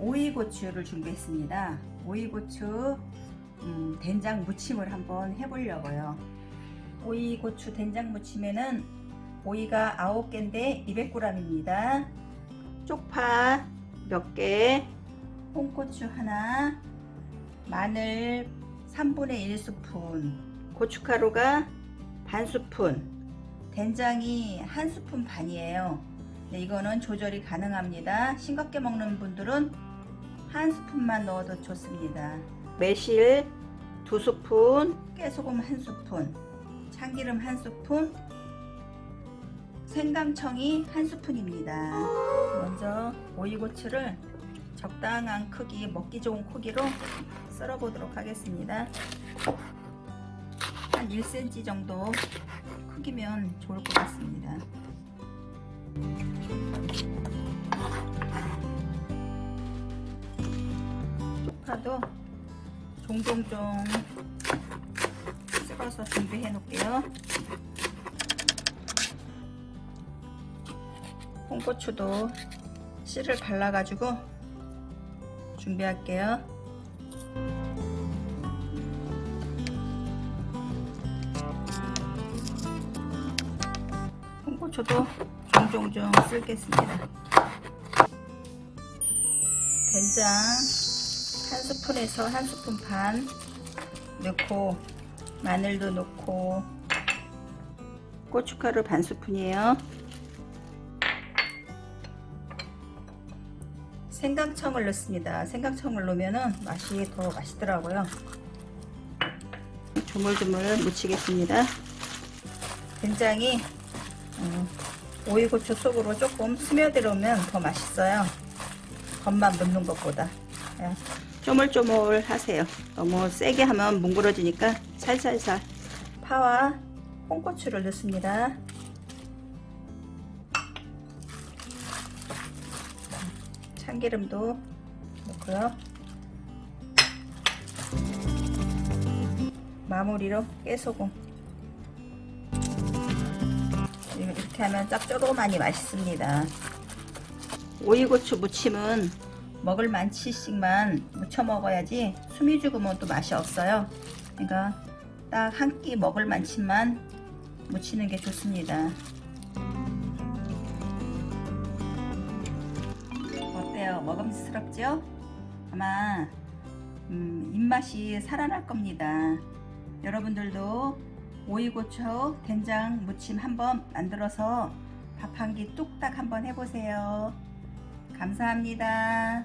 오이고추를 준비했습니다. 오이고추 음, 된장 무침을 한번 해보려고요. 오이고추 된장 무침에는 오이가 9개인데 200g입니다. 쪽파 몇 개, 홍고추 하나, 마늘 3분의 1스푼, 고춧가루가 반 스푼, 된장이 한 스푼 반이에요. 네, 이거는 조절이 가능합니다. 싱겁게 먹는 분들은 한 스푼만 넣어도 좋습니다. 매실 두 스푼, 깨소금 한 스푼, 참기름 한 스푼, 생강청이 한 스푼입니다. 먼저 오이고추를 적당한 크기, 먹기 좋은 크기로 썰어 보도록 하겠습니다. 한 1cm 정도 크기면 좋을 것 같습니다. 쪽파도 종종종 썰어서 준비해 놓을게요. 홍고추도 씨를 발라 가지고 준비할게요. 홍고추도 종종종 쓸겠습니다. 된장 한 스푼에서 한 스푼 반 넣고 마늘도 넣고 고춧가루 반 스푼이에요. 생강청을 넣습니다. 생강청을 넣으면 맛이 더 맛있더라고요. 조물조물 묻히겠습니다. 된장이 음, 오이고추 속으로 조금 스며들어오면 더 맛있어요. 겉만 넣는 것보다. 예, 쪼물쪼물 하세요. 너무 세게 하면 뭉그러지니까 살살살. 파와 홍고추를 넣습니다. 참기름도 넣고요. 마무리로 깨소금. 이렇게 하면 짭조름하니 맛있습니다. 오이고추 무침은 먹을 만치씩만 무쳐 먹어야지 숨이 죽으면 또 맛이 없어요. 그러니까 딱 한 끼 먹을 만치만 무치는 게 좋습니다. 어때요? 먹음직스럽죠? 아마 음, 입맛이 살아날 겁니다. 여러분들도 오이고추 된장 무침 한번 만들어서 밥 한 끼 뚝딱 한번 해보세요. 감사합니다.